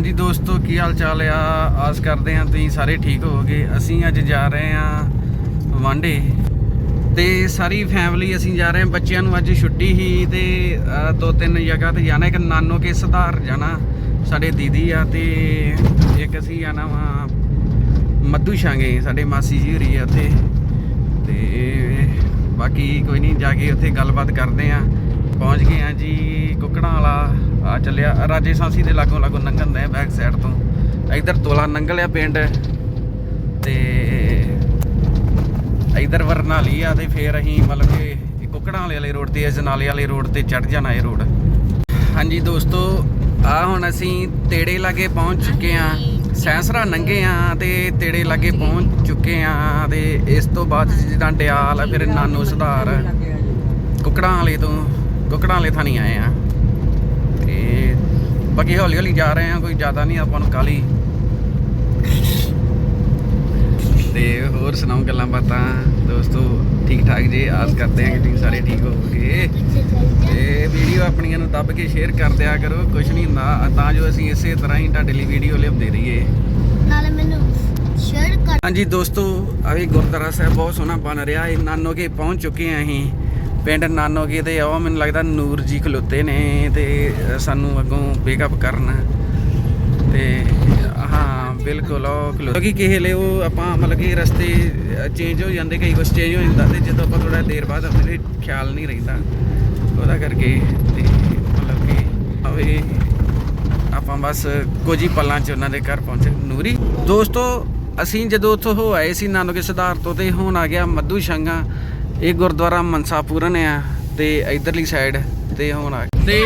ਹਾਂਜੀ ਦੋਸਤੋ, ਕੀ ਹਾਲ ਚਾਲ ਆ? ਆਸ ਕਰਦੇ ਹਾਂ ਤੁਸੀਂ ਸਾਰੇ ਠੀਕ ਹੋਵੋਗੇ। ਅਸੀਂ ਅੱਜ ਜਾ ਰਹੇ ਹਾਂ ਵਾਂਡੇ ਤੇ ਸਾਰੀ ਫੈਮਿਲੀ ਅਸੀਂ ਜਾ ਰਹੇ ਹਾਂ। ਬੱਚਿਆਂ ਨੂੰ ਅੱਜ ਛੁੱਟੀ ਹੀ ਤੇ ਦੋ ਤਿੰਨ ਜਗ੍ਹਾ ਤੇ ਜਾਣਾ। ਇੱਕ ਨਾਨੋ ਕੇ ਸੁਧਾਰ ਜਾਣਾ ਸਾਡੇ ਦੀਦੀ ਆ ਤੇ ਇੱਕ ਅਸੀਂ ਜਾਣਾ ਵਾ ਮੱਧੂ ਛਾਂਗੇ, ਸਾਡੇ ਮਾਸੀ ਜੀ ਹੋਰੀ ਆ ਉੱਥੇ। ਤੇ ਬਾਕੀ ਕੋਈ ਨਹੀਂ, ਜਾ ਕੇ ਉੱਥੇ ਗੱਲਬਾਤ ਕਰਦੇ ਆ ਪਹੁੰਚ ਗਏ ਆ ਜੀ ਕੁੱਕੜਾਂ ਵਾਲਾ ਆ ਚੱਲਿਆ ਰਾਜੇ ਸਾਂਸੀ ਦੇ ਲਾਗੋਂ ਲਾਗੋਂ ਲੰਘਣ ਦੇ ਬੈਕ ਸਾਈਡ ਤੋਂ। ਇਧਰ ਤੋਲਾ ਲੰਘ ਲਿਆ ਪਿੰਡ ਤੇ ਇਧਰ ਵਰਨਾਲੀ ਆ ਤੇ ਫੇਰ ਅਸੀਂ ਮਤਲਬ ਕਿ ਇਹ ਕੁੱਕੜਾਂ ਵਾਲੇ ਵਾਲੇ ਰੋਡ ਤੇ ਅਜਨਾਲੇ ਵਾਲੇ ਰੋਡ ਤੇ ਚੜ ਜਾਣਾ ਇਹ ਰੋਡ। ਹਾਂਜੀ ਦੋਸਤੋ ਆ ਹੁਣ ਅਸੀਂ ਤੇੜੇ ਲਾਗੇ ਪਹੁੰਚ ਚੁੱਕੇ ਆ ਸੈਂਸਰਾ ਨੰਗੇ ਆ ਤੇ ਤੇੜੇ ਲਾਗੇ ਪਹੁੰਚ ਚੁੱਕੇ ਆ ਤੇ ਇਸ ਤੋਂ ਬਾਅਦ ਜਿੱਦਾਂ ਡਿਆਲ ਆ, ਫਿਰ ਨਾਨੋ ਸੁਧਾਰ ਕੁੱਕੜਾਂ ਵਾਲੇ ਤੋਂ ਕੁੱਕੜਾਂ ਵਾਲੇ ਥਾਣੀ ਆਏ ਆ। ਤੇ ਬਾਕੀ ਹੌਲੀ ਹੌਲੀ ਜਾ ਰਹੇ ਆ ਕੋਈ ਜ਼ਿਆਦਾ ਨਹੀਂ ਆਪਾਂ ਨੂੰ ਕਾਲੀ ਤੇ ਹੋਰ ਸੁਣਾਓ ਗੱਲਾਂ ਬਾਤਾਂ? ਦੋਸਤੋ ਠੀਕ ਠਾਕ ਜੀ? ਆਸ ਕਰਦੇ ਆ ਕਿ ਤੁਸੀਂ ਸਾਰੇ ਠੀਕ ਹੋਵੋਗੇ। ਤੇ ਵੀਡੀਓ ਆਪਣੀਆਂ ਨੂੰ ਦੱਬ ਕੇ ਸ਼ੇਅਰ ਕਰ ਦਿਆ ਕਰੋ। ਕੁਝ ਨਹੀਂ ਹੁੰਦਾ ਤਾਂ ਜੋ ਅਸੀਂ ਇਸੇ ਤਰ੍ਹਾਂ ਹੀ ਤੁਹਾਡੇ ਲਈ ਵੀਡੀਓ ਲਿਆਉਂਦੇ ਰਹੀਏ। ਨਾਲੇ ਮੈਨੂੰ ਸ਼ੇਅਰ ਕਰ ਹਾਂਜੀ ਦੋਸਤੋ ਆਵੇ ਗੁਰਦੁਆਰਾ ਸਾਹਿਬ ਬਹੁਤ ਸੋਹਣਾ ਬਣ ਰਿਹਾ। ਹੈ ਨਾਨੋਕੇ ਪਹੁੰਚ ਚੁੱਕੇ ਆ ਅਸੀਂ। ਪਿੰਡ ਨਾਨੋਕੇ ਤੇ ਆਓ ਮੈਨੂੰ ਲੱਗਦਾ ਨੂਰ ਜੀ ਖਲੋਤੇ ਨੇ ਤੇ ਸਾਨੂੰ ਅੱਗੋਂ ਪਿਕਅਪ ਕਰਨ। ਤੇ ਹਾਂ, ਬਿਲਕੁਲ ਉਹ ਖਲੋ ਕਿਉਂਕਿ ਕਿਸੇ ਲਈ ਉਹ ਆਪਾਂ ਮਤਲਬ ਕਿ ਰਸਤੇ ਚੇਂਜ ਹੋ ਜਾਂਦੇ, ਕਈ ਕੁਝ ਚੇਂਜ ਹੋ ਜਾਂਦਾ ਤੇ ਜਦੋਂ ਆਪਾਂ ਥੋੜਾ ਦੇਰ ਬਾਅਦ ਆਪਣੇ ਖਿਆਲ ਨਹੀਂ ਰਹਿੰਦਾ, ਉਹਦਾ ਕਰਕੇ ਤੇ ਮਤਲਬ ਕਿ ਆਵੇ, ਆਪਾਂ ਬਸ ਕੁਝ ਹੀ ਪਲਾਂ 'ਚ ਉਹਨਾਂ ਦੇ ਘਰ ਪਹੁੰਚੇ। ਨੂਰੀ, ਦੋਸਤੋ, ਅਸੀਂ ਜਦੋਂ ਉੱਥੋਂ ਹੋ ਆਏ ਸੀ ਨਾਨਕੇ ਸੁਧਾਰ ਤੋਂ ਤੇ ਹੁਣ ਆ ਗਿਆ ਮੱਧੂ ਸ਼ੰਗਾ। ਇਹ ਗੁਰਦੁਆਰਾ ਮਨਸਾਪੂਰਨ ਆ ਤੇ ਇਧਰਲੀ ਸਾਈਡ ਤੇ ਹੁਣ ਆ ਤੇ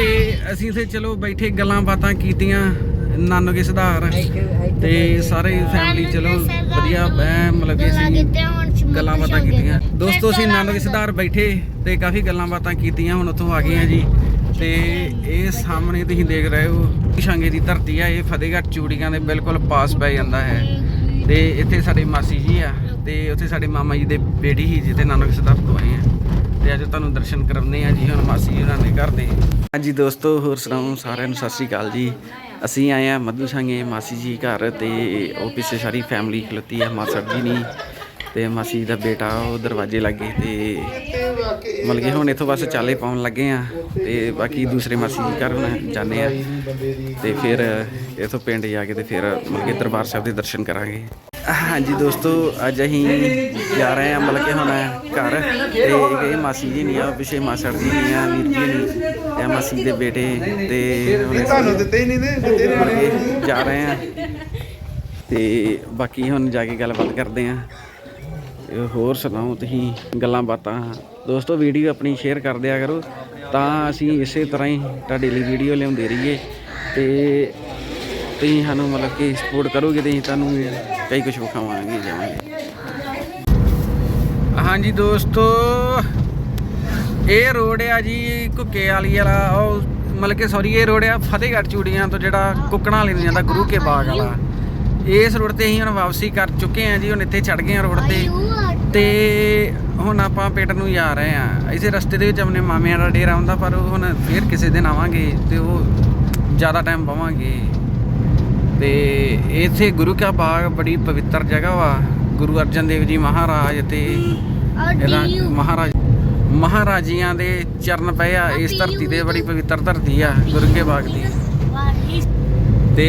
ਅਸੀਂ ਇੱਥੇ ਚਲੋ ਬੈਠੇ ਗੱਲਾਂ ਬਾਤਾਂ ਕੀਤੀਆਂ ਨਾਨਕੇ ਸੁਧਾਰ। ਤੇ ਸਾਰੇ ਫੈਮਿਲੀ ਚਲੋ ਵਧੀਆ, ਐਂ ਮਤਲਬ ਕਿ ਅਸੀਂ ਗੱਲਾਂ ਬਾਤਾਂ ਕੀਤੀਆਂ। ਦੋਸਤੋ, ਅਸੀਂ ਨਾਨਕ ਸੁਧਾਰ ਬੈਠੇ ਤੇ ਕਾਫੀ ਗੱਲਾਂ ਬਾਤਾਂ ਕੀਤੀਆਂ, ਹੁਣ ਉੱਥੋਂ ਆ ਗਏ ਆ ਜੀ। ਤੇ ਇਹ ਸਾਹਮਣੇ ਤੁਸੀਂ ਦੇਖ ਰਹੇ ਹੋ, ਸ਼ਾਂਗੇ ਦੀ ਧਰਤੀ ਆ, ਇਹ ਫਤਿਹਗੜ੍ਹ ਚੂੜੀਆਂ ਦੇ ਬਿਲਕੁਲ ਪਾਸ ਪੈ ਜਾਂਦਾ ਹੈ। ਤੇ ਇੱਥੇ ਸਾਡੇ ਮਾਸੀ ਜੀ ਆ ਤੇ ਉੱਥੇ ਸਾਡੇ ਮਾਮਾ ਜੀ ਦੇ ਬੇਟੀ ਹੀ ਜਿੱਥੇ ਨਾਨਕ ਸੁਧਾਰ ਤੋਂ ਆਏ ਆ। ਤੇ ਅੱਜ ਤੁਹਾਨੂੰ ਦਰਸ਼ਨ ਕਰਾਉਂਦੇ ਆ ਜੀ, ਹੁਣ ਮਾਸੀ ਜੀ ਉਹਨਾਂ ਦੇ ਘਰ ਦੇ। ਹਾਂਜੀ ਦੋਸਤੋ, ਹੋਰ ਸੁਣਾਓ? ਸਾਰਿਆਂ ਨੂੰ ਸਤਿ ਸ੍ਰੀ ਅਕਾਲ ਜੀ। ਅਸੀਂ ਆਏ ਆ ਮੱਧੂ ਸੰਗੇ ਮਾਸੀ ਜੀ ਘਰ ਤੇ, ਉਹ ਪਿੱਛੇ ਸਾਰੀ ਫੈਮਿਲੀ ਖਲੋਤੀ ਆ, ਮਾਸੜ ਜੀ ਨਹੀਂ ਤੇ ਮਾਸੀ ਦਾ ਬੇਟਾ ਉਹ ਦਰਵਾਜ਼ੇ ਲੱਗੇ ਤੇ ਮਤਲਬ ਕਿ ਹੁਣ ਇੱਥੋਂ ਬਸ ਚਾਲੇ ਪਾਉਣ ਲੱਗੇ ਆ ਤੇ ਬਾਕੀ ਦੂਸਰੇ ਮਾਸੀ ਜੀ ਘਰ ਹੁਣ ਜਾਂਦੇ ਆ ਤੇ ਫਿਰ ਇੱਥੋਂ ਪਿੰਡ ਜਾ ਕੇ ਤੇ ਫਿਰ ਮਤਲਬ ਕਿ ਦਰਬਾਰ ਸਾਹਿਬ ਦੇ ਦਰਸ਼ਨ ਕਰਾਂਗੇ। ਹਾਂਜੀ ਦੋਸਤੋ ਅੱਜ ਅਸੀਂ ਜਾ ਰਹੇ ਹਾਂ ਮਤਲਬ ਕਿ ਹੁਣ ਘਰ ਤੇ ਇਹ ਮਾਸੀ ਜੀ ਨਹੀਂ ਆ ਪਿੱਛੇ ਮਾਸੜ ਜੀ ਨਹੀਂ ਆ ਵੀਰ ਜੀ ਨਹੀਂ ਇਹ ਮਾਸੀ ਦੇ ਬੇਟੇ ਤੇ ਤੁਹਾਨੂੰ ਦਿੱਤੇ ਹੀ ਨਹੀਂ ਨੇ ਦਿੱਤੇ ਨੇ ਮਤਲਬ ਕਿ ਜਾ ਰਹੇ ਆ। ਤੇ ਬਾਕੀ ਹੁਣ ਜਾ ਕੇ ਗੱਲਬਾਤ ਕਰਦੇ ਆ। ਹੋਰ ਸੁਣਾਓ ਤੁਸੀਂ ਗੱਲਾਂ ਬਾਤਾਂ। ਦੋਸਤੋ ਵੀਡੀਓ ਆਪਣੀ ਸ਼ੇਅਰ ਕਰ ਦਿਆ ਕਰੋ। ਤਾਂ ਅਸੀਂ ਇਸੇ ਤਰ੍ਹਾਂ ਹੀ ਤੁਹਾਡੇ ਲਈ ਵੀਡੀਓ ਲਿਆਉਂਦੇ ਰਹੀਏ ਤੇ ਤੁਸੀਂ ਸਾਨੂੰ ਮਤਲਬ ਕਿ ਸਪੋਰਟ ਕਰੋਗੇ ਤੇ ਤੁਹਾਨੂੰ ਕਈ ਕੁਝ ਵਿਖਾਵਾਂਗੇ, ਜਾਵਾਂਗੇ। ਹਾਂਜੀ ਦੋਸਤੋ, ਇਹ ਰੋਡ ਆ ਜੀ ਘੁੱਕੇ ਵਾਲੀ ਵਾਲਾ। ਉਹ ਮਤਲਬ ਕਿ ਸੌਰੀ ਇਹ ਰੋਡ ਆ ਫਤਿਹਗੜ੍ਹ ਚੂੜੀਆਂ ਤੋਂ ਜਿਹੜਾ ਕੁੱਕੜਾਂ ਵਾਲੇ ਜਾਂਦਾ ਗੁਰੂ ਕੇ ਬਾਗ ਵਾਲਾ। ਇਸ ਰੋਡ ਤੇ ਅਸੀਂ ਹੁਣ ਵਾਪਸੀ ਕਰ ਚੁੱਕੇ ਆ ਜੀ ਹੁਣ ਇੱਥੇ ਚੜ ਗਏ ਆ ਰੋਡ ਤੇ। ਤੇ ਹੁਣ ਆਪਾਂ ਪਿੰਡ ਨੂੰ ਜਾ ਰਹੇ ਆ ਇਸੇ ਰਸਤੇ ਦੇ ਵਿੱਚ ਆਪਣੇ ਮਾਮਿਆਂ ਦਾ ਡੇਰਾ ਹੁੰਦਾ ਪਰ ਉਹ ਹੁਣ ਫੇਰ ਕਿਸੇ ਦਿਨ ਆਵਾਂਗੇ ਤੇ ਉਹ ਜ਼ਿਆਦਾ ਟਾਈਮ ਬਵਾਂਗੇ ਤੇ ਇੱਥੇ ਗੁਰੂ ਕਾ ਬਾਗ ਬੜੀ ਪਵਿੱਤਰ ਜਗ੍ਹਾ ਵਾ। ਗੁਰੂ ਅਰਜਨ ਦੇਵ ਜੀ ਮਹਾਰਾਜ ਤੇ ਇਹਦਾ ਮਹਾਰਾਜ ਮਹਾਰਾਜੀਆਂ ਦੇ ਚਰਨ ਪਏ ਆ ਇਸ ਧਰਤੀ ਤੇ ਬੜੀ ਪਵਿੱਤਰ ਧਰਤੀ ਆ ਗੁਰੂ ਕੇ ਬਾਗ ਦੀ। ਤੇ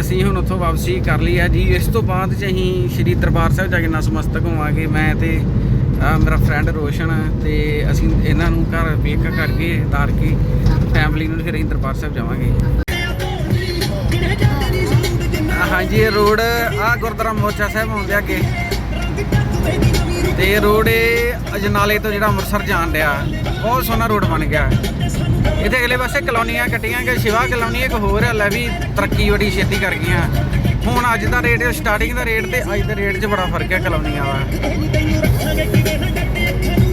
ਅਸੀਂ ਹੁਣ ਉੱਥੋਂ ਵਾਪਸੀ ਕਰ ਲਈ ਆ ਜੀ। ਇਸ ਤੋਂ ਬਾਅਦ ਚ ਅਸੀਂ ਸ੍ਰੀ ਦਰਬਾਰ ਸਾਹਿਬ ਜਾ ਕੇ ਨਸਮਸਤਕ ਹੋਵਾਂਗੇ। ਮੈਂ ਤੇ ਮੇਰਾ ਫਰੈਂਡ ਰੋਸ਼ਨ ਤੇ ਅਸੀਂ ਇਹਨਾਂ ਨੂੰ ਘਰ ਵੇਖ ਕਰਕੇ ਤਾਰ ਕੇ ਫੈਮਿਲੀ ਨੂੰ ਫਿਰ ਅਸੀਂ ਦਰਬਾਰ ਸਾਹਿਬ ਜਾਵਾਂਗੇ। ਹਾਂਜੀ ਇਹ ਰੋਡ ਆ ਗੁਰਦੁਆਰਾ ਮੋਚਾ ਸਾਹਿਬ ਆਉਂਦੇ ਅੱਗੇ। ਤੇ ਰੋਡ ਇਹ ਅਜਨਾਲੇ ਤੋਂ ਜਿਹੜਾ ਅੰਮ੍ਰਿਤਸਰ ਜਾਣ ਡਿਆ। ਬਹੁਤ ਸੋਹਣਾ ਰੋਡ ਬਣ ਗਿਆ। ਇੱਥੇ ਅਗਲੇ ਪਾਸੇ ਕਲੋਨੀਆਂ ਕੱਟੀਆਂ ਗਈਆਂ, ਸ਼ਿਵਾ ਕਲੋਨੀ ਇੱਕ ਹੋਰ ਹੈ ਲੈ ਵੀ ਤਰੱਕੀ ਬੜੀ ਛੇਤੀ ਕਰ ਗਈਆਂ। ਹੁਣ ਅੱਜ ਦਾ ਰੇਟ ਸਟਾਰਟਿੰਗ ਦਾ ਰੇਟ ਤੇ ਅੱਜ ਦੇ ਰੇਟ 'ਚ ਬੜਾ ਫ਼ਰਕ ਹੈ ਕਲੋਨੀਆਂ ਦਾ।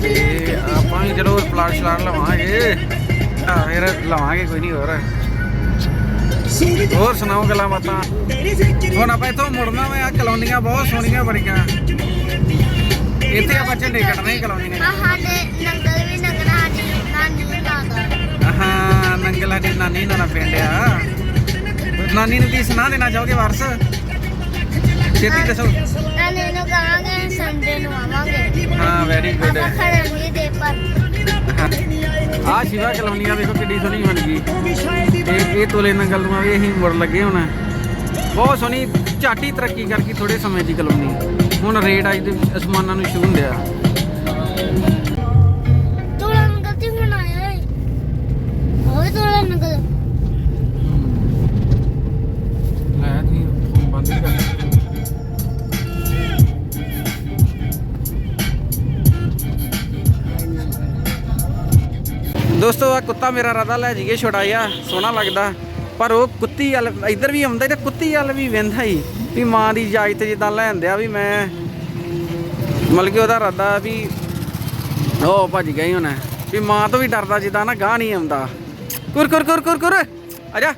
ਤੇ ਆਪਾਂ ਵੀ ਚਲੋ ਪਲਾਟ ਸ਼ਲਾਟ ਲਵਾਂਗੇ। ਆ ਫਿਰ ਲਵਾਂਗੇ, ਕੋਈ ਨਹੀਂ ਹੋਰ। ਹੋਰ ਸੁਣਾਓ ਗੱਲਾਂ ਬਾਤਾਂ? ਹੁਣ ਆਪਾਂ ਇੱਥੋਂ ਮੁੜਨਾ ਵਾ ਆ ਕਲੋਨੀਆਂ ਬਹੁਤ ਸੋਹਣੀਆਂ ਬੜੀਆਂ ਇੱਥੇ ਆਪਾਂ ਝੰਡੇ ਕੱਢਣੇ ਹੀ ਕਲੋਨੀਆਂ 'ਚ। ਸਾਡੇ ਨੰਗਲ ਵੀ ਨੰਗਣਾ ਸਾਡੀ ਨਾਨੀ ਵੀ ਨਾਗਾ ਹਾਂ ਨੰਗਲ ਸਾਡੀ ਨਾਨੀ ਨਾਲ ਪਿੰਡ ਆ। ਨਾਨੀ ਨੂੰ ਕੀ ਸੁਣਾ ਦੇਣਾ ਚਾਹੋਗੇ ਵਾਰਸ? ਛੇਤੀ ਦੱਸੋ। ਨਾਨੀ ਨੂੰ ਕਹਾਂਗੇ ਸੰਡੇ ਨੂੰ ਆਵਾਂਗੇ। ਹਾਂ ਵੈਰੀ ਗੁੱਡ ਆਪਾਂ ਖੜਾਂਗੇ ਦੇ ਪਰ। ਆ ਸ਼ਿਵਾ ਕਲੋਨੀਆ ਵੇਖੋ ਕਿੱਡੀ ਸੋਹਣੀ ਬਣ ਗਈ। ਤੇ ਇਹ ਤੋਲੇ ਨੰਗਲ ਨੂੰ ਵੀ ਅਸੀਂ ਮੁੜ ਲੱਗੇ ਹੁਣ। ਬਹੁਤ ਸੋਹਣੀ ਝਾਟੀ ਤਰੱਕੀ ਕਰ ਗਈ ਥੋੜੇ ਸਮੇਂ ਦੀ ਕਲੋਨੀ। ਹੁਣ ਰੇਟ ਅੱਜ ਦੇ ਅਸਮਾਨਾਂ ਨੂੰ ਛੂਹ ਹੁੰਦਿਆ ਤੋੜਾ ਨੰਗਲ ਤੇ ਹੁਣ ਆਇਆ ਏ। ਹੋਏ ਤੋੜਾ ਨੰਗਲ ਲੈ ਜੀ ਫੋਨ ਬੰਦ ਹੀ ਕਰ। ਦੋਸਤੋ ਆ ਕੁੱਤਾ ਮੇਰਾ ਰਦਾ ਲੈ ਜੀਏ ਛੋਟਾ ਜਿਹਾ ਸੋਹਣਾ ਲੱਗਦਾ। ਪਰ ਉਹ ਕੁੱਤੀ ਵੱਲ, ਇੱਧਰ ਵੀ ਆਉਂਦਾ ਤੇ ਕੁੱਤੀ ਵੱਲ ਵੀ ਵੇਂਦਾ ਹੀ। ਵੀ ਮਾਂ ਦੀ ਇਜਾਜ਼ਤ ਜਿੱਦਾਂ ਲੈਂਦਿਆ ਵੀ ਮੈਂ, ਮਤਲਬ ਕਿ ਉਹਦਾ ਰਦਾ ਵੀ ਉਹ ਭੱਜ ਗਈ ਹੁਣ। ਵੀ ਮਾਂ ਤੋਂ ਵੀ ਡਰਦਾ ਜਿੱਦਾਂ ਨਾ ਗਾਹ ਨਹੀਂ ਆਉਂਦਾ। ਕੁਰ ਕੁਰ ਕੁਰ ਕੁਰ ਕੁਰ ਆਜਾ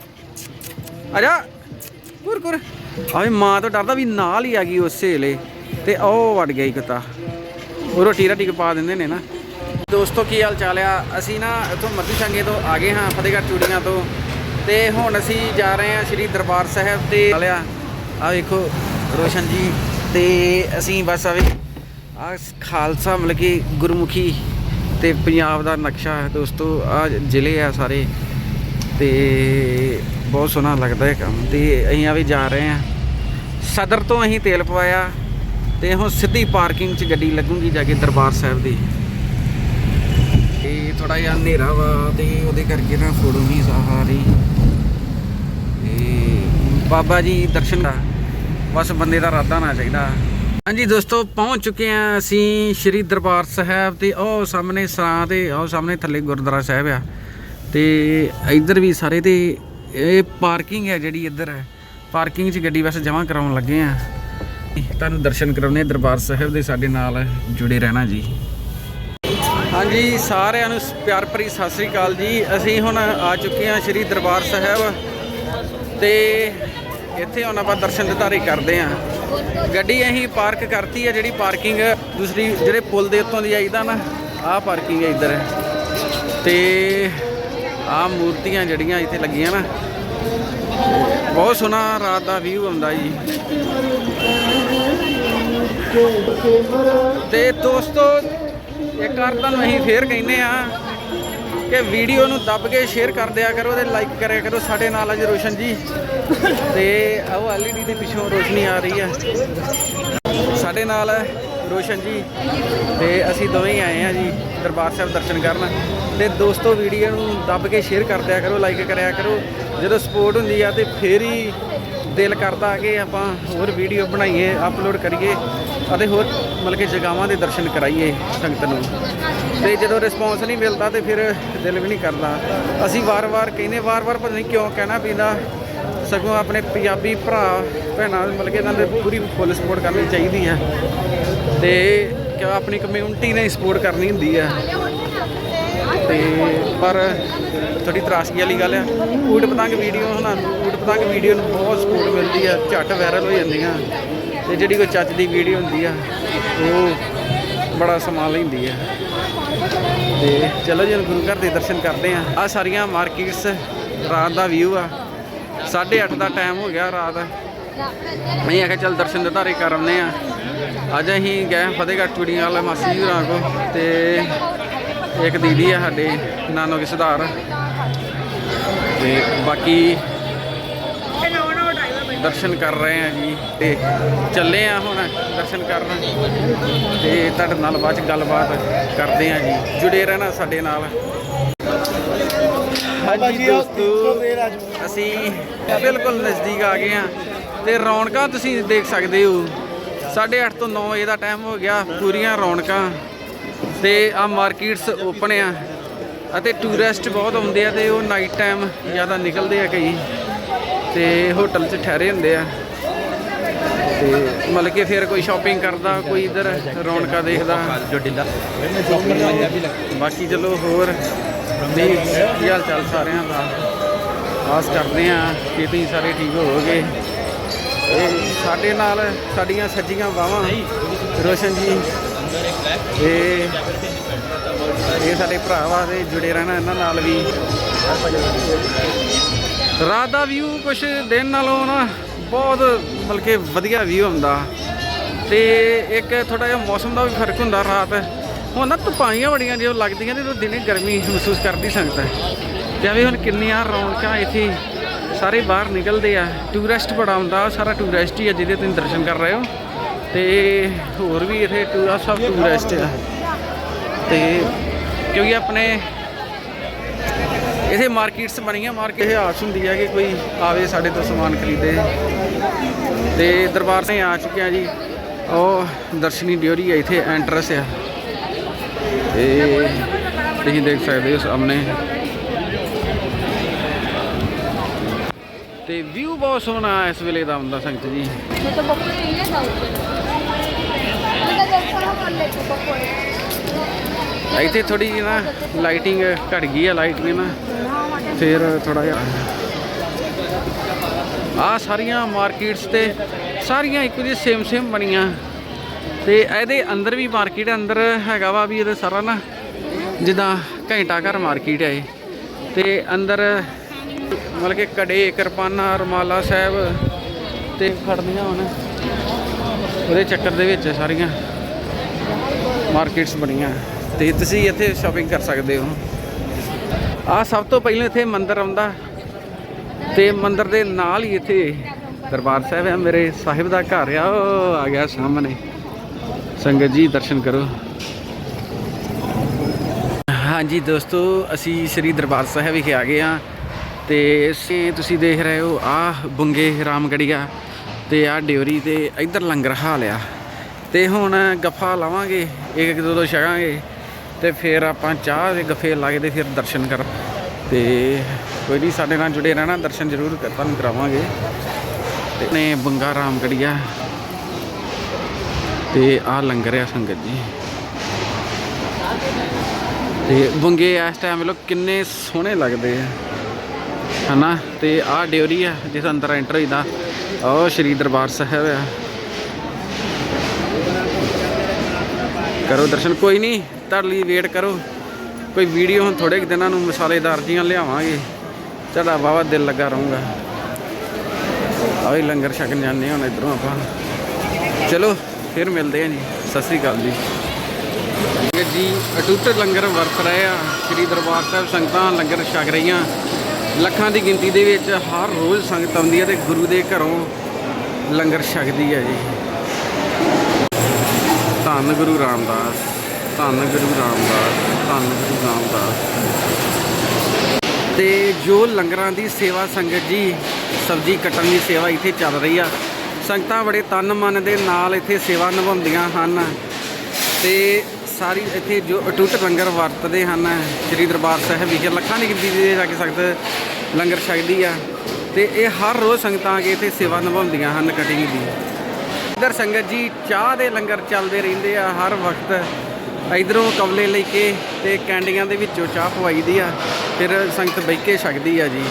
ਆਜਾ ਕੁਰ ਕੁਰ ਆਵੇ ਮਾਂ ਤੋਂ ਡਰਦਾ ਵੀ ਨਾਲ ਹੀ ਆ ਗਈ ਉਸੇ ਵੇਲੇ। ਤੇ ਉਹ ਵੜ ਗਿਆ ਕੁੱਤਾ ਉਹ ਰੋਟੀ ਰਾਟੀ ਪਾ ਦਿੰਦੇ ਨੇ ਨਾ। ਦੋਸਤੋ, ਕੀ ਹਾਲ ਚਾਲ ਆ? ਅਸੀਂ ਨਾ ਇੱਥੋਂ ਮੱਧੂ ਸ਼ੰਗੇ ਤੋਂ ਆ ਗਏ ਹਾਂ, ਫਤਿਹਗੜ੍ਹ ਚੂੜੀਆਂ ਤੋਂ। ਤੇ ਹੁਣ ਅਸੀਂ ਜਾ ਰਹੇ ਹਾਂ ਸ੍ਰੀ ਦਰਬਾਰ ਸਾਹਿਬ ਤੇ ਆਲਿਆ ਆ ਵੇਖੋ, ਰੋਸ਼ਨ ਜੀ ਤੇ ਅਸੀਂ ਬਸ ਆਵੇ ਆ ਖਾਲਸਾ ਮਤਲਬ ਕਿ ਗੁਰਮੁਖੀ ਤੇ ਪੰਜਾਬ ਦਾ ਨਕਸ਼ਾ ਹੈ ਦੋਸਤੋ ਆ ਜ਼ਿਲ੍ਹੇ ਆ ਸਾਰੇ ਤੇ ਬਹੁਤ ਸੋਹਣਾ ਲੱਗਦਾ ਹੈ ਕੰਮ ਤੇ ਅਸੀਂ ਆ ਵੀ ਜਾ ਰਹੇ ਹਾਂ। ਸਦਰ ਤੋਂ ਅਸੀਂ ਤੇਲ ਪਵਾਇਆ ਤੇ ਹੁਣ ਸਿੱਧੀ ਪਾਰਕਿੰਗ 'ਚ ਗੱਡੀ ਲੱਗੂਗੀ ਜਾ ਕੇ ਦਰਬਾਰ ਸਾਹਿਬ ਦੀ। ਤੇ ਥੋੜਾ ਜਿਹਾ ਹਨੇਰਾ ਵਾ ਤੇ ਉਹਦੇ ਕਰਕੇ ਨਾ ਫੋਟੋ ਨਹੀਂ ਸਾਫ਼ ਆ ਰਹੀ। ਤੇ ਬਾਬਾ ਜੀ ਦਰਸ਼ਨ ਦਾ ਬਸ ਬੰਦੇ ਦਾ ਇਰਾਦਾ ਨਾ ਚਾਹੀਦਾ। ਹਾਂਜੀ ਦੋਸਤੋ, ਪਹੁੰਚ ਚੁੱਕੇ ਆ ਅਸੀਂ ਸ੍ਰੀ ਦਰਬਾਰ ਸਾਹਿਬ ਤੇ ਉਹ ਸਾਹਮਣੇ ਸਰਾਂ ਤੇ, ਉਹ ਸਾਹਮਣੇ ਥੱਲੇ ਗੁਰਦੁਆਰਾ ਸਾਹਿਬ ਆ। ਤੇ ਇੱਧਰ ਵੀ ਸਾਰੇ ਤੇ ਇਹ ਪਾਰਕਿੰਗ ਹੈ ਜਿਹੜੀ ਇੱਧਰ ਹੈ। ਪਾਰਕਿੰਗ 'ਚ ਗੱਡੀ ਵੈਸੇ ਜਮ੍ਹਾਂ ਕਰਾਉਣ ਲੱਗੇ ਆ ਤੁਹਾਨੂੰ ਦਰਸ਼ਨ ਕਰਾਉਣੇ ਦਰਬਾਰ ਸਾਹਿਬ ਦੇ ਸਾਡੇ ਨਾਲ ਜੁੜੇ ਰਹਿਣਾ ਜੀ। ਹਾਂਜੀ, ਸਾਰਿਆਂ ਨੂੰ ਪਿਆਰ ਭਰੀ ਸਤਿ ਸ੍ਰੀ ਅਕਾਲ ਜੀ। ਅਸੀਂ ਹੁਣ ਆ ਚੁੱਕੇ ਹਾਂ ਸ੍ਰੀ ਦਰਬਾਰ ਸਾਹਿਬ। ਤੇ ਇੱਥੇ ਹੁਣ ਆਪਾਂ ਦਰਸ਼ਨ ਦਿਦਾਰੇ ਕਰਦੇ ਹਾਂ। ਗੱਡੀ ਅਸੀਂ ਪਾਰਕ ਕਰਤੀ ਹੈ, ਜਿਹੜੀ ਪਾਰਕਿੰਗ ਦੂਸਰੀ ਜਿਹੜੇ ਪੁਲ ਦੇ ਉੱਤੋਂ ਦੀ ਆਈਦਾ ਨਾ, ਆਹ ਪਾਰਕਿੰਗ ਹੈ ਇੱਧਰ। ਤੇ ਆਹ ਮੂਰਤੀਆਂ ਜਿਹੜੀਆਂ ਇੱਥੇ ਲੱਗੀਆਂ ਨਾ, ਬਹੁਤ ਸੋਹਣਾ ਰਾਤ ਦਾ ਵਿਊ ਆਉਂਦਾ ਜੀ। ਤੇ ਦੋਸਤੋ, ਇੱਕ ਵਾਰ ਤੁਹਾਨੂੰ ਅਸੀਂ ਫੇਰ ਕਹਿੰਦੇ ਆ ਕਿ ਵੀਡੀਓ ਨੂੰ ਦੱਬ ਕੇ ਸ਼ੇਅਰ ਕਰ ਦਿਆ ਕਰੋ ਤੇ ਲਾਈਕ ਕਰਿਆ ਕਰੋ। ਸਾਡੇ ਨਾਲ ਅੱਜ ਰੋਸ਼ਨ ਜੀ। ਤੇ ਉਹ ਐਲਈਡੀ ਦੇ ਪਿੱਛੋਂ ਰੋਸ਼ਨੀ ਆ ਰਹੀ ਹੈ ਸਾਡੇ ਨਾਲ ਰੋਸ਼ਨ ਜੀ। ਤੇ ਅਸੀਂ ਦੋਵੇਂ ਆਏ ਆ ਜੀ ਦਰਬਾਰ ਸਾਹਿਬ ਦਰਸ਼ਨ ਕਰਨ। ਤੇ ਦੋਸਤੋ, ਵੀਡੀਓ ਨੂੰ ਦੱਬ ਕੇ ਸ਼ੇਅਰ ਕਰ ਦਿਆ ਕਰੋ ਲਾਈਕ ਕਰਿਆ ਕਰੋ। ਜਦੋਂ ਸਪੋਰਟ ਹੁੰਦੀ ਆ ਤੇ ਫੇਰ ਹੀ ਦਿਲ ਕਰਦਾ ਕਿ ਆਪਾਂ ਹੋਰ ਵੀਡੀਓ ਬਣਾਈਏ ਅਪਲੋਡ ਕਰੀਏ ਅਤੇ ਹੋਰ ਮਤਲਬ ਕਿ ਜਗਾਵਾਂ ਦੇ ਦਰਸ਼ਨ ਕਰਾਈਏ ਸੰਗਤ ਨੂੰ। ਤੇ ਜਦੋਂ ਰਿਸਪੌਂਸ ਨਹੀਂ ਮਿਲਦਾ ਤੇ ਫਿਰ ਦਿਲ ਵੀ ਨਹੀਂ ਕਰਦਾ। ਅਸੀਂ ਵਾਰ-ਵਾਰ ਕਹਿੰਦੇ ਵਾਰ-ਵਾਰ ਪਤਾ ਨਹੀਂ ਕਿਉਂ ਕਹਿਣਾ ਪੈਂਦਾ ਸਗੋਂ ਆਪਣੇ ਪੰਜਾਬੀ ਭਰਾ, ਭੈਣਾਂ ਮਤਲਬ ਕਿ ਇਹਨਾਂ ਦੇ ਪੂਰੀ ਫੁੱਲ ਸਪੋਰਟ ਕਰਨੀ ਚਾਹੀਦੀ ਹੈ। ਤੇ ਕਿ ਆਪਣੀ ਕਮਿਊਨਿਟੀ ਨੇ ਸਪੋਰਟ ਕਰਨੀ ਹੁੰਦੀ ਹੈ। ਤੇ ਪਰ ਥੋੜੀ ਤਰਾਸਗੀ ਵਾਲੀ ਗੱਲ ਆ। ਊਟ ਪਤੰਗ ਵੀਡੀਓ ਹੁਣ ਊਟ ਪਤੰਗ ਵੀਡੀਓ ਨੂੰ ਬਹੁਤ ਸਪੋਰਟ ਮਿਲਦੀ ਆ, ਝੱਟ ਵਾਇਰਲ ਹੋ ਜਾਂਦੀਆਂ। ਤੇ ਜਿਹੜੀ ਕੋਈ ਚੱਜ ਦੀ ਵੀਡੀਓ ਹੁੰਦੀ ਆ, ਉਹ ਬੜਾ ਸਮਾਂ ਲੈਂਦੀ ਆ। ਤੇ ਚਲੋ ਜੀ, ਹੁਣ ਗੁਰੂ ਘਰ ਦੇ ਦਰਸ਼ਨ ਕਰਦੇ ਆ। ਆ ਸਾਰੀਆਂ ਮਾਰਕੀਟਸ ਰਾਤ ਦਾ ਵਿਊ ਆ। 8:30 ਦਾ ਟਾਈਮ ਹੋ ਗਿਆ ਰਾਤ। ਮੈਂ ਆਖਿਆ ਚੱਲ ਦਰਸ਼ਨ ਦੇ ਧਾਰੇ ਕਰ ਆਉਂਦੇ ਆ। ਅੱਜ ਅਸੀਂ ਗਏ ਫਤਿਹਗੜ੍ਹ ਚੂੜੀਆਂ ਵਾਲਾ ਮਾਸੀ ਜੀ ਹੋਰਾਂ ਕੋ ਤੇ ਇੱਕ ਦੀਦੀ ਆ ਸਾਡੇ ਨਾਨੋ ਕੇ ਸੁਧਾਰ ਤੇ ਬਾਕੀ ਦਰਸ਼ਨ ਕਰ ਰਹੇ ਆ ਜੀ ਤੇ ਚੱਲੇ ਆ ਹੁਣ ਦਰਸ਼ਨ ਕਰਨ। ਤੇ ਤੁਹਾਡੇ ਨਾਲ ਬਾਅਦ ਚ ਗੱਲਬਾਤ ਕਰਦੇ ਆ ਜੀ ਜੁੜੇ ਰਹਿਣਾ ਸਾਡੇ ਨਾਲ। ਹਾਂਜੀ ਦੋਸਤੋ ਅਸੀਂ ਬਿਲਕੁਲ ਨਜ਼ਦੀਕ ਆ ਗਏ ਆ ਤੇ ਰੌਣਕਾਂ ਤੁਸੀਂ ਦੇਖ ਸਕਦੇ ਹੋ। 8:30 ਤੋਂ 9 ਵਜੇ ਦਾ ਟਾਈਮ ਹੋ ਗਿਆ ਪੂਰੀਆਂ ਰੌਣਕਾਂ। ਤੇ ਆ ਮਾਰਕੀਟਸ ਓਪਨ ਆ ਅਤੇ ਟੂਰਿਸਟ ਬਹੁਤ ਆਉਂਦੇ ਆ ਤੇ ਉਹ ਨਾਈਟ ਟਾਈਮ ਜ਼ਿਆਦਾ ਨਿਕਲਦੇ ਆ ਕਈ। ਤੇ ਹੋਟਲ 'ਚ ਠਹਿਰੇ ਹੁੰਦੇ ਆ। ਤੇ ਮਤਲਬ ਕਿ ਫਿਰ ਕੋਈ ਸ਼ਾਪਿੰਗ ਕਰਦਾ, ਕੋਈ ਇਧਰ ਰੌਣਕਾਂ ਦੇਖਦਾ। ਬਾਕੀ ਚਲੋ ਹੋਰ, ਵੀ ਕੀ ਹਾਲ ਚਾਲ ਸਾਰਿਆਂ ਦਾ? ਆਸ ਕਰਦੇ ਆ ਕਿ ਤੁਸੀਂ ਸਾਰੇ ਠੀਕ ਹੋਵੋਗੇ। ਇਹ ਸਾਡੇ ਨਾਲ ਸਾਡੀਆਂ ਸੱਜੀਆਂ ਬਾਹਾਂ, ਰੋਸ਼ਨ ਜੀ ਇਹ ਇਹ ਸਾਡੇ ਭਰਾ ਵਾਸਤੇ ਜੁੜੇ ਰਹਿਣਾ ਇਹਨਾਂ ਨਾਲ ਵੀ। ਰਾਤ ਦਾ ਵਿਊ ਕੁਛ ਦਿਨ ਨਾਲੋਂ ਨਾ ਬਹੁਤ ਮਤਲਬ ਕਿ ਵਧੀਆ ਵਿਊ ਹੁੰਦਾ। ਤੇ ਇੱਕ ਥੋੜਾ ਜਿਹਾ ਮੌਸਮ ਦਾ ਵੀ ਫ਼ਰਕ ਹੁੰਦਾ ਰਾਤ। ਹੁਣ ਨਾ ਧੁੱਪਾਂ ਬੜੀਆਂ ਜਦੋਂ ਲੱਗਦੀਆਂ ਨੇ ਉਦੋਂ ਦਿਨੇ ਗਰਮੀ ਮਹਿਸੂਸ ਕਰਦੀ ਸੰਗਤ। ਤੇ ਵੀ ਹੁਣ ਕਿੰਨੀਆਂ ਰੌਣਕਾਂ ਇੱਥੇ ਸਾਰੇ ਬਾਹਰ ਨਿਕਲਦੇ ਆ। ਟੂਰਿਸਟ ਬੜਾ ਹੁੰਦਾ, ਸਾਰਾ ਟੂਰਿਸਟ ਹੀ ਆ ਜਿਹਦੇ ਤੁਸੀਂ ਦਰਸ਼ਨ ਕਰ ਰਹੇ ਹੋ। ਤੇ ਹੋਰ ਵੀ ਇੱਥੇ ਟੂਰਿਸਟ ਸਭ ਟੂਰਿਸਟ ਆ। ਤੇ ਕਿਉਂਕਿ ਆਪਣੇ ਇਥੇ ਮਾਰਕੀਟਸ ਬਣੀਆਂ ਮਾਰਕੀਟ ਇਹ ਆਸ ਹੁੰਦੀ ਹੈ ਕਿ ਕੋਈ ਆਵੇ ਸਾਡੇ ਤੋਂ ਸਮਾਨ ਖਰੀਦੇ। ਤੇ ਦਰਬਾਰ ਸੇ ਆ ਚੁੱਕੇ ਆ ਜੀ। ਉਹ ਦਰਸ਼ਨੀ ਡਿਓਰੀ ਹੈ ਇੱਥੇ ਐਂਟਰਸ ਆ। ਤੇ ਤੁਸੀਂ ਦੇਖ ਸਕਦੇ ਹੋ ਸਾਹਮਣੇ। ਤੇ ਵਿਊ ਬਹੁਤ ਸੋਹਣਾ ਇਸ ਵੇਲੇ ਦਾ ਹੁੰਦਾ ਸੰਗਤ ਜੀ। ਇੱਥੇ ਥੋੜੀ ਜਿਹੀ ਨਾ, ਲਾਈਟਿੰਗ ਘਟ ਗਈ ਆ, ਲਾਈਟ ਵੀ ਨਾ। ਫਿਰ ਥੋੜਾ ਜਿਹਾ। ਆ ਸਾਰੀਆਂ ਮਾਰਕੀਟਸ ਤੇ ਸਾਰੀਆਂ ਇੱਕੋ ਜਿਹੀ ਸੇਮ ਸੇਮ ਬਣੀਆਂ। ਤੇ ਇਹਦੇ ਅੰਦਰ ਵੀ ਮਾਰਕੀਟ ਅੰਦਰ ਹੈਗਾ ਵਾ ਵੀ ਇਹਦਾ ਸਾਰਾ ਨਾ, ਜਿੱਦਾਂ ਘੰਟਾ ਘਰ ਮਾਰਕੀਟ ਹੈ ਇਹ। ਤੇ ਅੰਦਰ ਮਤਲਬ ਕਿ ਕੜੇ, ਕਿਰਪਾਨਾ, ਰਮਾਲਾ ਸਾਹਿਬ ਤੇ ਖੜਦੀਆਂ ਹੁਣ। ਉਹਦੇ ਚੱਕਰ ਦੇ ਵਿੱਚ ਸਾਰੀਆਂ। ਮਾਰਕੀਟਸ ਬਣੀਆਂ। ਤੇ ਤੁਸੀਂ ਇੱਥੇ ਸ਼ਾਪਿੰਗ ਕਰ ਸਕਦੇ ਹੋ। ਆ ਸਭ ਤੋਂ ਪਹਿਲਾਂ ਇੱਥੇ ਮੰਦਿਰ ਆਉਂਦਾ। ਤੇ ਮੰਦਿਰ ਦੇ ਨਾਲ ਹੀ ਇੱਥੇ ਦਰਬਾਰ ਸਾਹਿਬ ਹੈ ਮੇਰੇ ਸਾਹਿਬ ਦਾ ਘਰ ਆ, ਉਹ ਆ ਗਿਆ ਸਾਹਮਣੇ। ਸੰਗਤ ਜੀ, ਦਰਸ਼ਨ ਕਰੋ। ਹਾਂਜੀ ਦੋਸਤੋ, ਅਸੀਂ ਸ੍ਰੀ ਦਰਬਾਰ ਸਾਹਿਬ ਵਿਖੇ ਆ ਗਏ ਆ। ਤੇ ਅਸੀਂ ਤੁਸੀਂ ਦੇਖ ਰਹੇ ਹੋ ਆ ਬੁੰਗੇ ਰਾਮਗੜੀਆ ਤੇ ਆ ਡਿਓਰੀ ਤੇ ਇੱਧਰ ਲੰਗਰ ਹਾਲ ਆ। ਤੇ ਹੁਣ ਗੱਫਾ ਲਾਵਾਂਗੇ ਇੱਕ ਇੱਕ ਦੋ ਦੋ ਛਕਾਂਗੇ ਤੇ ਫਿਰ ਆਪਾਂ ਚਾਹ ਦੇ ਗੱਫੇ ਲਾ ਕੇ ਫਿਰ ਦਰਸ਼ਨ ਕਰ ਤੇ ਕੋਈ ਨਹੀਂ ਸਾਡੇ ਨਾਲ ਜੁੜੇ ਰਹਿਣਾ, ਦਰਸ਼ਨ ਜ਼ਰੂਰ ਤੁਹਾਨੂੰ ਕਰਾਵਾਂਗੇ। ਤੇ ਨੇ ਬੰਗਾ ਰਾਮਗੜੀਆ। ਤੇ ਆ ਲੰਗਰ ਆ ਸੰਗਤ ਜੀ। ਤੇ ਬੰਗੇ ਇਸ ਟਾਈਮ ਲੋ ਕਿੰਨੇ ਸੋਹਣੇ ਲੱਗਦੇ ਆ। ਹਨਾ? ਤੇ ਆਹ ਡਿਓਰੀ ਆ, ਜਿਸ ਅੰਦਰ ਐਂਟਰ ਹੋਈਦਾ ਉਹ ਸ਼੍ਰੀ ਦਰਬਾਰ ਸਾਹਿਬ ਆ। ਕਰੋ ਦਰਸ਼ਨ, ਕੋਈ ਨਹੀਂ ਤੁਹਾਡੇ ਲਈ ਵੇਟ ਕਰੋ। ਕੋਈ ਵੀਡੀਓ ਹੁਣ ਥੋੜੇ ਕੁ ਦਿਨਾਂ ਨੂੰ ਮਸਾਲੇਦਾਰ ਜੀਆਂ ਲਿਆਵਾਂਗੇ। ਤੁਹਾਡਾ ਵਾਵਾ ਦਿਲ ਲੱਗਾ ਰਹੂੰਗਾ। ਆਹ ਲੰਗਰ ਛਕਣ ਜਾਂਦੇ ਹਾਂ ਹੁਣ ਇਧਰੋਂ ਆਪਾਂ। ਚਲੋ, ਫਿਰ ਮਿਲਦੇ ਹਾਂ ਜੀ। ਸਤਿ ਸ੍ਰੀ ਅਕਾਲ ਜੀ। ਜੀ, ਅਟੁੱਟ ਲੰਗਰ ਵਰਤ ਰਹੇ ਆ ਸ੍ਰੀ ਦਰਬਾਰ ਸਾਹਿਬ ਸੰਗਤਾਂ ਲੰਗਰ ਛਕ ਰਹੀਆਂ। ਲੱਖਾਂ ਦੀ ਗਿਣਤੀ ਦੇ ਵਿੱਚ ਹਰ ਰੋਜ਼ ਸੰਗਤ ਆਉਂਦੀ ਹੈ ਤੇ ਗੁਰੂ ਦੇ ਘਰੋਂ ਲੰਗਰ ਛਕਦੀ ਹੈ ਜੀ। ਧੰਨ ਗੁਰੂ ਰਾਮਦਾਸ, ਧੰਨ ਗੁਰੂ ਰਾਮਦਾਸ, ਧੰਨ ਗੁਰੂ ਰਾਮਦਾਸ। ਤੇ ਜੋ ਲੰਗਰਾਂ ਦੀ ਸੇਵਾ ਸੰਗਤ ਜੀ, ਸਬਜ਼ੀ ਕੱਟਣ ਦੀ ਸੇਵਾ ਇੱਥੇ ਚੱਲ ਰਹੀ ਆ, ਸੰਗਤਾਂ ਬੜੇ ਤਨ ਮਨ ਦੇ ਨਾਲ ਇੱਥੇ ਸੇਵਾ ਨਿਭਾਉਂਦੀਆਂ ਹਨ। ਤੇ ਸਾਰੀ ਇੱਥੇ ਜੋ ਅਟੁੱਟ ਲੰਗਰ ਵਰਤਦੇ ਹਨ, ਸ੍ਰੀ ਦਰਬਾਰ ਸਾਹਿਬ ਵਿਖੇ ਲੱਖਾਂ ਦੀ ਗਿਣਤੀ ਦੇ ਜਾ ਕੇ ਸੰਗਤ ਲੰਗਰ ਛਕਦੀ ਆ। ਤੇ ਇਹ ਹਰ ਰੋਜ਼ ਸੰਗਤਾਂ ਆ ਕੇ ਇੱਥੇ ਸੇਵਾ ਨਿਭਾਉਂਦੀਆਂ ਹਨ ਕਟਿੰਗ ਦੀ। ਇਧਰ ਸੰਗਤ ਜੀ, ਚਾਹ ਦੇ ਲੰਗਰ ਚੱਲਦੇ ਰਹਿੰਦੇ ਆ ਹਰ ਵਕਤ। ਇਧਰੋਂ ਕਵਲੇ ਲੈ ਕੇ ਤੇ ਕੈਂਡੀਆਂ ਦੇ ਵਿੱਚੋਂ ਚਾਹ ਪਵਾਈ ਦੀ ਆ, ਫਿਰ ਸੰਗਤ ਬਹਿ ਕੇ ਛਕਦੀ ਆ ਜੀ।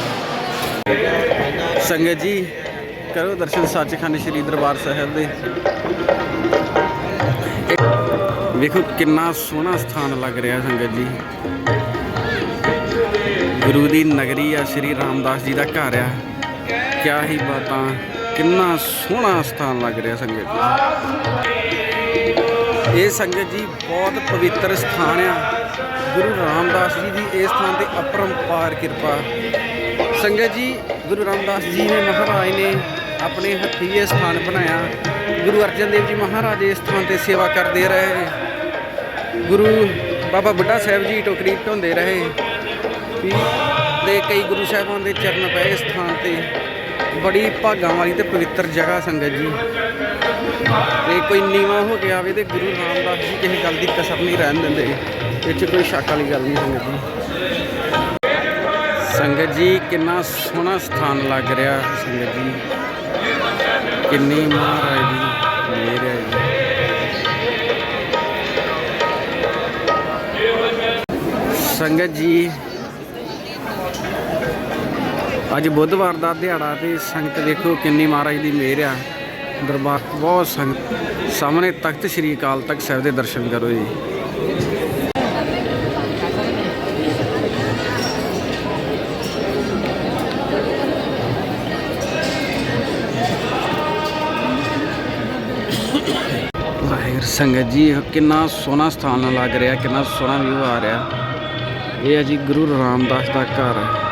ਸੰਗਤ ਜੀ, ਕਰੋ ਦਰਸ਼ਨ ਸੱਚਖੰਡ ਸ੍ਰੀ ਦਰਬਾਰ ਸਾਹਿਬ ਦੇ। ਵੇਖੋ ਕਿੰਨਾ ਸੋਹਣਾ ਸਥਾਨ ਲੱਗ ਰਿਹਾ ਸੰਗਤ ਜੀ। ਗੁਰੂ ਦੀ ਨਗਰੀ ਆ, ਸ੍ਰੀ ਰਾਮਦਾਸ ਜੀ ਦਾ ਘਰ ਆ। ਕਿਆ ਹੀ ਬਾਤਾਂ, ਕਿੰਨਾ ਸੋਹਣਾ ਸਥਾਨ ਲੱਗ ਰਿਹਾ ਸੰਗਤ ਜੀ। ਇਹ ਸੰਗਤ ਜੀ ਬਹੁਤ ਪਵਿੱਤਰ ਸਥਾਨ ਆ। ਗੁਰੂ ਰਾਮਦਾਸ ਜੀ ਦੀ ਇਸ ਥਾਂ ਤੇ ਅਪਰੰਪਾਰ ਕਿਰਪਾ। ਸੰਗਤ ਜੀ, ਗੁਰੂ ਰਾਮਦਾਸ ਜੀ ਨੇ ਮਹਾਰਾਜ ਨੇ ਆਪਣੇ ਹੱਥੀਂ ਇਹ ਸਥਾਨ ਬਣਾਇਆ। ਗੁਰੂ ਅਰਜਨ ਦੇਵ ਜੀ ਮਹਾਰਾਜ ਇਸ ਥਾਂ ਤੇ ਸੇਵਾ ਕਰਦੇ ਰਹੇ। ਗੁਰੂ ਬਾਬਾ ਬੁੱਢਾ ਸਾਹਿਬ ਜੀ ਟੋਕਰੀ ਢੋਂਦੇ ਰਹੇ। ਵੀ ਤੇ ਕਈ ਗੁਰੂ ਸਾਹਿਬਾਨ ਦੇ ਚਰਨ ਪਏ ਇਸ ਥਾਂ ਤੇ। ਬੜੀ ਭਾਗਾਂ ਵਾਲੀ ਤੇ ਪਵਿੱਤਰ ਜਗ੍ਹਾ ਸੰਗਤ ਜੀ। ਤੇ ਕੋਈ ਨੀਵਾ ਹੋ ਕੇ ਆਵੇ ਤੇ ਗੁਰੂ ਰਾਮਦਾਸ ਜੀ ਕਿਸੇ ਗੱਲ ਦੀ ਕਸਰ ਨਹੀਂ ਰਹਿਣ ਦਿੰਦੇ। ਇਹ 'ਚ ਕੋਈ ਸ਼ੱਕ ਵਾਲੀ ਗੱਲ ਨਹੀਂ ਸੰਗਤ ਜੀ। ਸੰਗਤ ਜੀ, ਕਿੰਨਾ ਸੋਹਣਾ ਸਥਾਨ ਲੱਗ ਰਿਹਾ ਸੰਗਤ ਜੀ। ਕਿੰਨੀ ਮਹਾਰਾਜ ਦੀ ਮਿਹਰ ਹੈ ਜੀ। ਸੰਗਤ ਜੀ ਅੱਜ ਬੁੱਧਵਾਰ ਦਾ ਦਿਹਾੜਾ ਤੇ ਸੰਗਤ ਦੇਖੋ ਕਿੰਨੀ ਮਹਾਰਾਜ ਦੀ ਮਿਹਰ ਆ। ਦਰਬਾਰ ਬਹੁਤ ਸੰਗਤ, ਸਾਹਮਣੇ ਤਖਤ ਸ੍ਰੀ ਅਕਾਲ ਤਖਤ ਸਾਹਿਬ ਦੇ ਦਰਸ਼ਨ ਕਰੋ ਜੀ। ਵਾਹਿਗੁਰੂ, ਸੰਗਤ ਜੀ, ਕਿੰਨਾ ਸੋਹਣਾ ਸਥਾਨ ਲੱਗ ਰਿਹਾ, ਕਿੰਨਾ ਸੋਹਣਾ ਵਿਊ ਆ ਰਿਹਾ। ਇਹ ਹੈ ਜੀ ਗੁਰੂ ਰਾਮਦਾਸ ਦਾ ਘਰ। ਹੈ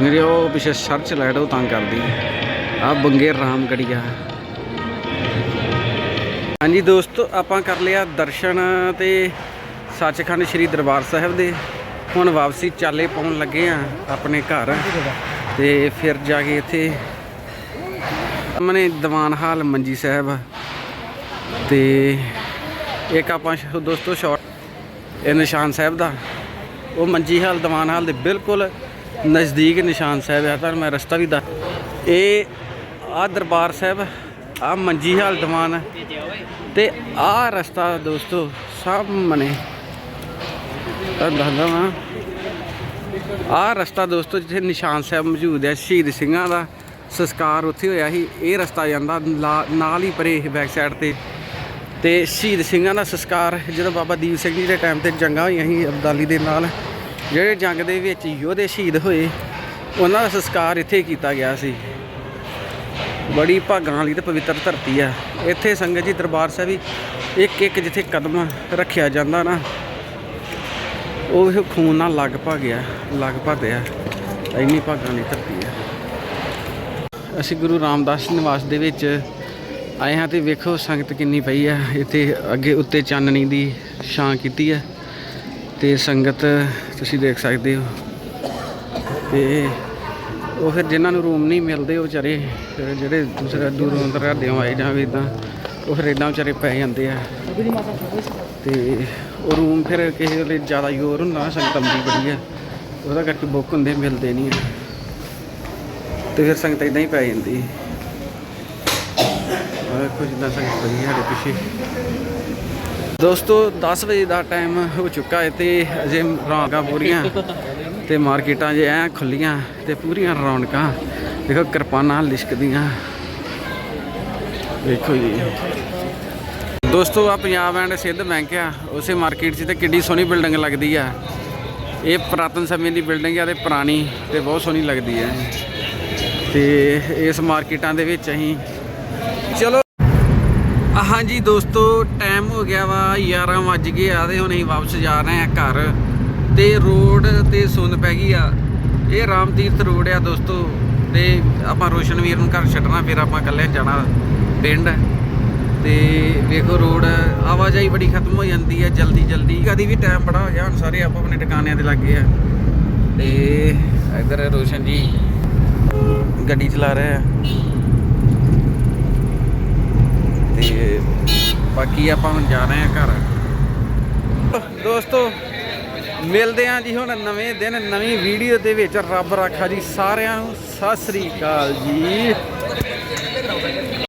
ਜੀ ਉਹ ਪਿੱਛੇ ਸਰਚ ਲਾਈਟ ਉਹ ਤੰਗ ਕਰਦੀ। ਆ ਬੰਗੇ ਰਾਮਗੜੀਆ। ਹਾਂਜੀ ਦੋਸਤੋ, ਆਪਾਂ ਕਰ ਲਿਆ ਦਰਸ਼ਨ ਤੇ ਸੱਚਖੰਡ ਸ੍ਰੀ ਦਰਬਾਰ ਸਾਹਿਬ ਦੇ। ਹੁਣ ਵਾਪਸੀ ਚਾਲੇ ਪਾਉਣ ਲੱਗੇ ਆ ਆਪਣੇ ਘਰ। ਤੇ ਫਿਰ ਜਾ ਕੇ ਇੱਥੇ ਸਾਹਮਣੇ ਦੀਵਾਨ ਹਾਲ ਮੰਜੀ ਸਾਹਿਬ। ਆ। ਤੇ ਇੱਕ ਆਪਾਂ ਦੋਸਤੋ ਸ਼ਾਟ ਇਹ ਨਿਸ਼ਾਨ ਸਾਹਿਬ ਦਾ। ਉਹ ਮੰਜੀ ਹਾਲ, ਦੀਵਾਨ ਹਾਲ ਦੇ ਬਿਲਕੁਲ ਨਜ਼ਦੀਕ ਨਿਸ਼ਾਨ ਸਾਹਿਬ ਆ ਤਾਂ ਮੈਂ ਰਸਤਾ ਵੀ ਦੱਸ ਇਹ ਆ ਦਰਬਾਰ ਸਾਹਿਬ ਆ ਮੰਜੀ ਹਾਲ ਦੀਵਾਨ ਤੇ ਆ ਰਸਤਾ ਦੋਸਤੋ ਸਾਹਮਣੇ ਤਾਂ ਦੱਸਦਾ ਵਾਂ। ਆ ਰਸਤਾ ਦੋਸਤੋ, ਜਿੱਥੇ ਨਿਸ਼ਾਨ ਸਾਹਿਬ ਮੌਜੂਦ ਹੈ ਸ਼ਹੀਦ ਸਿੰਘਾਂ ਦਾ ਸੰਸਕਾਰ ਉੱਥੇ ਹੋਇਆ ਸੀ। ਇਹ ਰਸਤਾ ਜਾਂਦਾ ਲਾ- ਨਾਲ ਹੀ ਪਰੇ ਬੈਕ ਸਾਈਡ ਤੇ। ਤੇ ਸ਼ਹੀਦ ਸਿੰਘਾਂ ਦਾ ਸੰਸਕਾਰ, ਜਦੋਂ ਬਾਬਾ ਦੀਪ ਸਿੰਘ ਜੀ ਦੇ ਟਾਈਮ ਤੇ ਜੰਗਾਂ ਹੋਈਆਂ ਸੀ ਅਬਦਾਲੀ ਦੇ ਨਾਲ। ਜਿਹੜੇ ਜੰਗ ਦੇ ਵਿੱਚ ਯੋਧੇ ਸ਼ਹੀਦ ਹੋਏ, ਉਹਨਾਂ ਦਾ ਸੰਸਕਾਰ ਇੱਥੇ ਕੀਤਾ ਗਿਆ ਸੀ। ਬੜੀ ਭਾਗਾਂ ਵਾਲੀ ਤੇ ਪਵਿੱਤਰ ਧਰਤੀ ਆ। ਇੱਥੇ ਸੰਗਤ ਜੀ ਦਰਬਾਰ ਸਾਹਿਬ ਵੀ ਇੱਕ ਇੱਕ ਜਿੱਥੇ ਕਦਮ ਰੱਖਿਆ ਜਾਂਦਾ ਨਾ, ਉਹ ਖੂਨ ਨਾਲ ਲੱਗ ਭਾ ਗਿਆ, ਲੱਗ ਭਾ ਆ ਇੰਨੀ ਭਾਗਾਂ ਦੀ ਧਰਤੀ ਆ। ਅਸੀਂ ਗੁਰੂ ਰਾਮਦਾਸ ਨਿਵਾਸ ਦੇ ਵਿੱਚ ਆਏ ਹਾਂ ਤੇ ਵੇਖੋ ਸੰਗਤ ਕਿੰਨੀ ਪਈ ਆ। ਇੱਥੇ ਅੱਗੇ ਉੱਤੇ ਚਾਨਣੀ ਦੀ ਛਾਂ ਕੀਤੀ ਹੈ ਤੇ ਸੰਗਤ, ਤੁਸੀਂ ਦੇਖ ਸਕਦੇ ਹੋ। ਤੇ ਉਹ ਫਿਰ ਜਿਨ੍ਹਾਂ ਨੂੰ ਰੂਮ ਨਹੀਂ ਮਿਲਦੇ, ਉਹ ਵਿਚਾਰੇ ਫਿਰ ਜਿਹੜੇ ਦੂਸਰੇ ਦੂਰੋਂ ਦਰਾਡਿਓਂ ਆਏ ਜਾਂ ਵੀ ਇਦਾਂ ਉਹ ਫਿਰ ਇਦਾਂ ਵਿਚਾਰੇ ਪੈ ਜਾਂਦੇ ਆ। ਤੇ ਉਹ ਰੂਮ ਫਿਰ ਕਿਸੇ ਵੇਲੇ ਜ਼ਿਆਦਾ ਯੋਰ ਹੁੰਦਾ ਸੰਗਤ ਅੰਬੀ ਬੜੀ ਆ। ਉਹਦਾ ਕਰਕੇ ਬੁੱਕ ਹੁੰਦੇ, ਮਿਲਦੇ ਨਹੀਂ ਆ। ਤੇ ਫਿਰ ਸੰਗਤ ਇਦਾਂ ਹੀ ਪੈ ਜਾਂਦੀ। ਆ ਕੁਝ ਜਿੱਦਾਂ ਸੰਗਤ ਪਈ ਸਾਡੇ ਪਿੱਛੇ। ਦੋਸਤੋ 10 ਵਜੇ ਦਾ ਟਾਈਮ ਹੋ ਚੁੱਕਾ ਹੈ ਤੇ ਅਜੇ ਰੌਣਕਾਂ ਪੂਰੀਆਂ ਤੇ ਮਾਰਕੀਟਾਂ ਜੇ ਐ ਖੁੱਲੀਆਂ ਤੇ ਪੂਰੀਆਂ ਰੌਣਕਾਂ। ਦੇਖੋ, ਕਿਰਪਾਨਾਂ ਲਿਸ਼ਕਦੀਆਂ। ਦੇਖੋ ਜੀ। ਦੋਸਤੋ ਆ ਪੰਜਾਬ ਐਂਡ ਸਿੱਧ ਬੈਂਕ ਆ। ਉਸੇ ਮਾਰਕੀਟ 'ਚ ਤੇ ਕਿੱਡੀ ਸੋਹਣੀ ਬਿਲਡਿੰਗ ਲੱਗਦੀ ਆ। ਇਹ ਪੁਰਾਤਨ ਸਮੇਂ ਦੀ ਬਿਲਡਿੰਗ ਆ ਤੇ ਪੁਰਾਣੀ ਤੇ ਬਹੁਤ ਸੋਹਣੀ ਲੱਗਦੀ ਆ ਤੇ ਇਸ ਮਾਰਕੀਟਾਂ ਦੇ ਵਿੱਚ ਅਸੀਂ ਹਾਂਜੀ ਦੋਸਤੋ ਟਾਈਮ ਹੋ ਗਿਆ ਵਾ 11 ਵੱਜ ਗਏ ਆ ਤੇ ਹੁਣ ਅਸੀਂ ਵਾਪਸ ਜਾ ਰਹੇ ਆ ਘਰ ਤੇ ਰੋਡ ਤੇ ਸੁੰਨ ਪੈ ਗਈ ਆ। ਇਹ ਰਾਮ ਤੀਰਥ ਰੋਡ ਆ ਦੋਸਤੋ ਤੇ ਆਪਾਂ ਰੋਸ਼ਨਵੀਰ ਨੂੰ ਘਰ ਛੱਡਣਾ, ਫਿਰ ਆਪਾਂ ਇਕੱਲੇ ਜਾਣਾ ਪਿੰਡ। ਤੇ ਵੇਖੋ ਰੋਡ ਆਵਾਜਾਈ ਬੜੀ ਖਤਮ ਹੋ ਜਾਂਦੀ ਆ ਜਲਦੀ ਜਲਦੀ। ਕਦੀ ਵੀ ਟਾਈਮ ਬੜਾ ਹੋ ਗਿਆ, ਹੁਣ ਸਾਰੇ ਆਪੋ ਆਪਣੇ ਟਿਕਾਣਿਆਂ ਤੇ ਲੱਗੇ ਆ। ਤੇ ਇਧਰ ਰੋਸ਼ਨ ਜੀ ਗੱਡੀ ਚਲਾ ਰਹੇ ਆ। ਤੇ ਬਾਕੀ ਆਪਾਂ ਹੁਣ ਜਾ ਰਹੇ ਆ ਘਰ। ਦੋਸਤੋ, ਮਿਲਦੇ ਆਂ ਜੀ ਹੁਣ ਨਵੇਂ ਦਿਨ, ਨਵੀਂ ਵੀਡੀਓ ਦੇ ਵਿੱਚ। ਰੱਬ ਰਾਖਾ ਜੀ ਸਾਰਿਆਂ ਨੂੰ, ਸਤਿ ਸ੍ਰੀ ਅਕਾਲ ਜੀ।